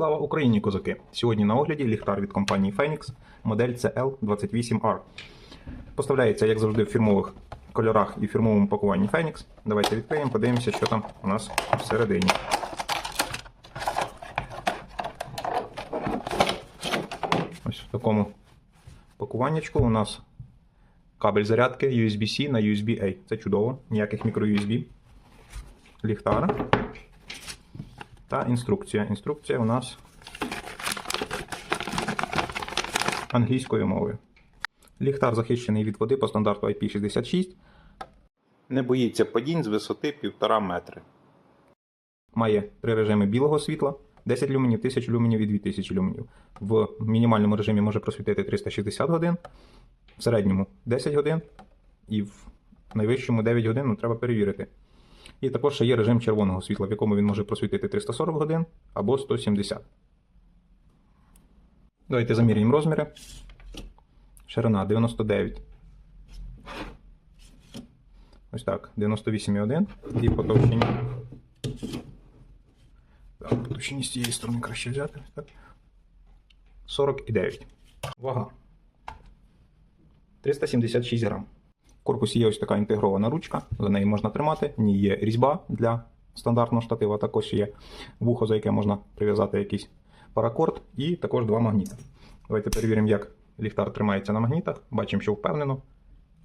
Слава Україні, козаки! Сьогодні на огляді ліхтар від компанії Phoenix, модель CL28R. Поставляється, як завжди, в фірмових кольорах і фірмовому пакуванні Phoenix. Давайте відкриємо, подивимося, що там у нас всередині. Ось в такому пакуваннячку у нас кабель зарядки USB-C на USB-A. Це чудово, ніяких мікро-USB. Ліхтар та інструкція. Інструкція у нас англійською мовою. Ліхтар захищений від води по стандарту IP66. Не боїться падінь з висоти 1,5 метри. Має три режими білого світла. 10 люменів, 1000 люменів і 2000 люменів. В мінімальному режимі може просвітити 360 годин, в середньому 10 годин, і в найвищому 9 годин ну, треба перевірити. І також ще є режим червоного світла, в якому він може просвітити 340 годин або 170. Давайте заміряємо розміри. Ширина 99. Ось так. 98,1. І по товщині. Так, по товщині з цієї сторони краще взяти. Так. 49. Вага. 376 грам. В корпусі є ось така інтегрована ручка, за неї можна тримати. В ній є різьба для стандартного штатива, також є вухо, за яке можна прив'язати якийсь паракорд, і також два магніти. Давайте перевіримо, як ліхтар тримається на магнітах. Бачимо, що впевнено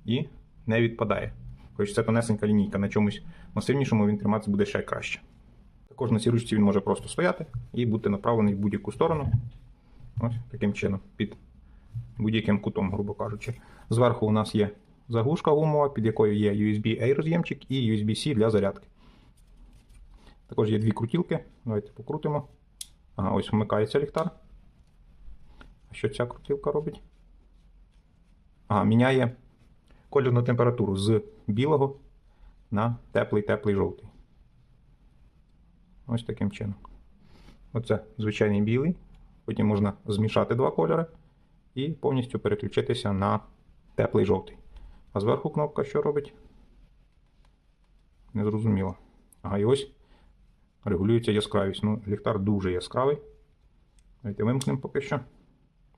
і не відпадає. Хоч це тонесенька лінійка, на чомусь масивнішому він триматися буде ще краще. Також на цій ручці він може просто стояти і бути направлений в будь-яку сторону. Ось таким чином, під будь-яким кутом, грубо кажучи. Зверху у нас є заглушка гумова, під якою є USB-A роз'ємчик і USB-C для зарядки. Також є дві крутілки. Давайте покрутимо. Ага, ось вмикається ліхтар. А що ця крутілка робить? Ага, міняє кольорну температуру з білого на теплий-теплий жовтий. Ось таким чином. Оце звичайний білий. Потім можна змішати два кольори і повністю переключитися на теплий жовтий. А зверху кнопка що робить? Незрозуміло. Ага, і ось регулюється яскравість. Ну, ліхтар дуже яскравий. Давайте вимкнемо поки що.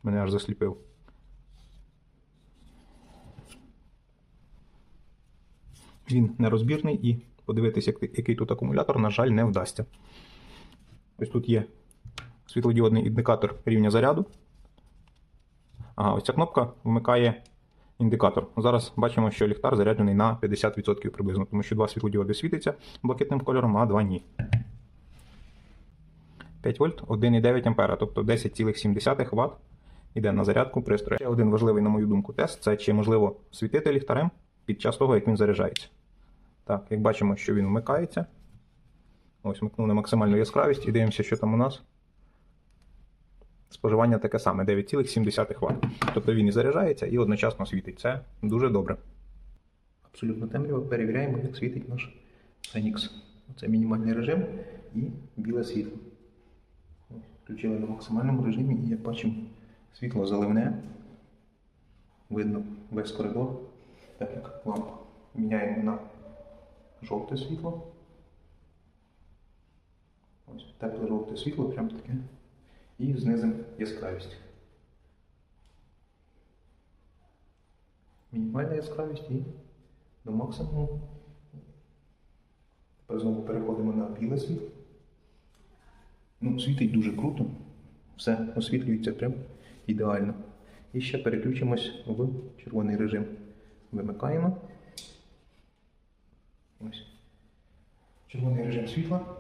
Мене аж засліпив. Він нерозбірний і подивитися, який тут акумулятор, на жаль, не вдасться. Ось тут є світлодіодний індикатор рівня заряду. Ага, ось ця кнопка вмикає індикатор. Зараз бачимо, що ліхтар заряджений на 50% приблизно, тому що два світлодіоди світиться блакитним кольором, а два ні. 5 вольт, 1,9 ампера, тобто 10,7 Вт йде на зарядку пристрою. Ще один важливий, на мою думку, тест це чи можливо світити ліхтарем під час того, як він заряджається. Так, як бачимо, що він вмикається. Ось вмикнув на максимальну яскравість і дивимося, що там у нас. Споживання таке саме 9,7 Вт. Тобто він і заряджається і одночасно світить. Це дуже добре. Абсолютно темряво. Перевіряємо, як світить наш Phoenix. Це мінімальний режим і біле світло. Включили на максимальному режимі і як бачимо, світло заливне. Видно весь коридор. Так як лампу міняємо на жовте світло. Ось тепле жовте світло, прям таке. І знизимо яскравість. Мінімальна яскравість і до максимуму. Тепер знову переходимо на біле світло. Ну, світить дуже круто. Все освітлюється прям ідеально. І ще переключимось в червоний режим. Вимикаємо. Ось. Червоний режим світла.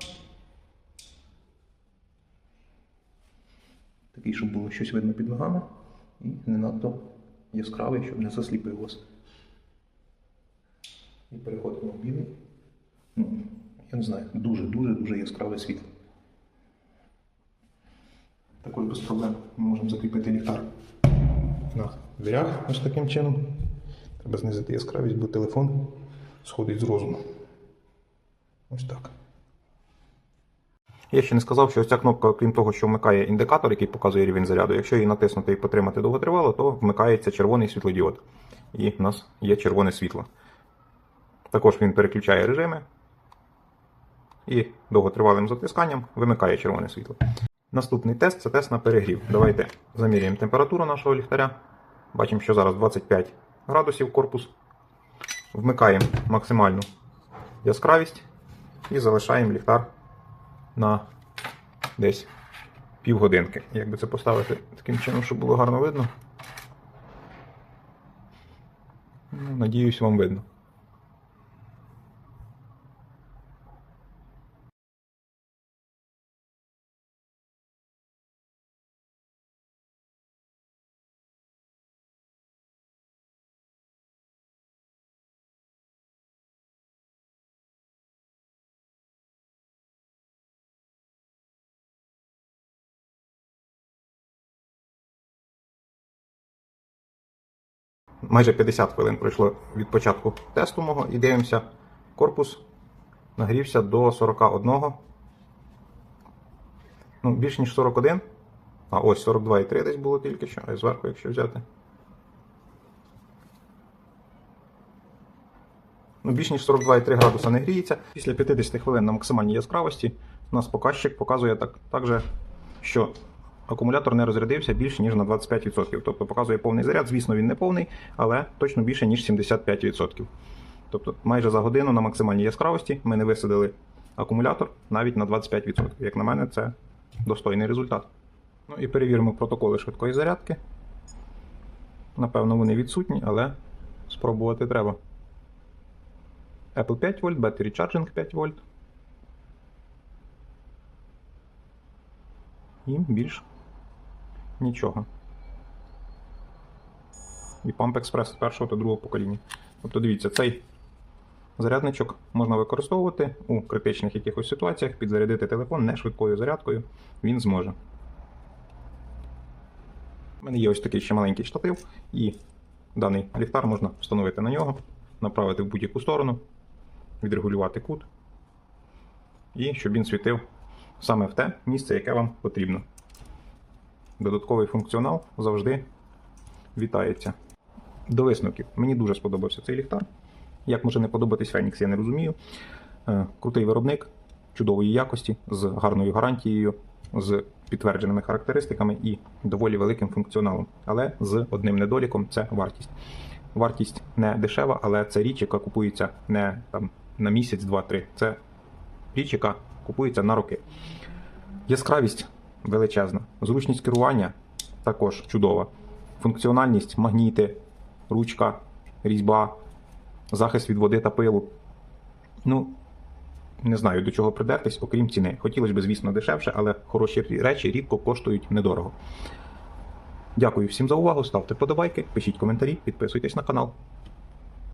Такий, щоб було щось видно під ногами. І не надто яскравий, щоб не засліпив вас. І переходимо в білий. Ну, я не знаю, дуже-дуже-дуже яскраве світло. Також без проблем ми можемо закріпити ліхтар на дверях ось таким чином. Треба знизити яскравість, бо телефон сходить з розуму. Ось так. Я ще не сказав, що ось ця кнопка, крім того, що вмикає індикатор, який показує рівень заряду, якщо її натиснути і потримати довготривало, то вмикається червоний світлодіод. І в нас є червоне світло. Також він переключає режими і довготривалим затисканням вимикає червоне світло. Наступний тест це тест на перегрів. Давайте заміряємо температуру нашого ліхтаря. Бачимо, що зараз 25 градусів корпус. Вмикаємо максимальну яскравість і залишаємо ліхтар на десь півгодинки. Як би це поставити таким чином, щоб було гарно видно. Ну, надіюсь, вам видно. Майже 50 хвилин пройшло від початку тесту мого і дивимося, корпус нагрівся до 41. Ну, більш ніж 41. А ось 42,3 десь було тільки що, а зверху, якщо взяти. Ну, більш ніж 42,3 градуса не гріється. Після 50 хвилин на максимальній яскравості у нас показчик показує так, також, що акумулятор не розрядився більше, ніж на 25%. Тобто показує повний заряд. Звісно, він не повний, але точно більше, ніж 75%. Тобто майже за годину на максимальній яскравості ми не висадили акумулятор навіть на 25%. Як на мене, це достойний результат. Ну і перевіримо протоколи швидкої зарядки. Напевно, вони відсутні, але спробувати треба. Apple 5 вольт, Battery Charging 5 вольт. І більш нічого. І Pump Express першого та другого покоління. Тобто дивіться, цей зарядничок можна використовувати у критичних якихось ситуаціях, підзарядити телефон не швидкою зарядкою, він зможе. У мене є ось такий ще маленький штатив, і даний ліхтар можна встановити на нього, направити в будь-яку сторону, відрегулювати кут, і щоб він світив саме в те місце, яке вам потрібно. Додатковий функціонал завжди вітається. До висновків. Мені дуже сподобався цей ліхтар. Як може не подобатись Фенікс, я не розумію. Е, Крутий виробник, чудової якості, з гарною гарантією, з підтвердженими характеристиками і доволі великим функціоналом. Але з одним недоліком це вартість. Вартість не дешева, але це річ, яка купується не там, на місяць, два-три. Це річ, яка купується на роки. Яскравість величезна, зручність керування також чудова. Функціональність, магніти, ручка, різьба, захист від води та пилу. Ну, не знаю до чого придертись, окрім ціни. Хотілося б, звісно, дешевше, але хороші речі рідко коштують недорого. Дякую всім за увагу. Ставте подобайки, пишіть коментарі, підписуйтесь на канал.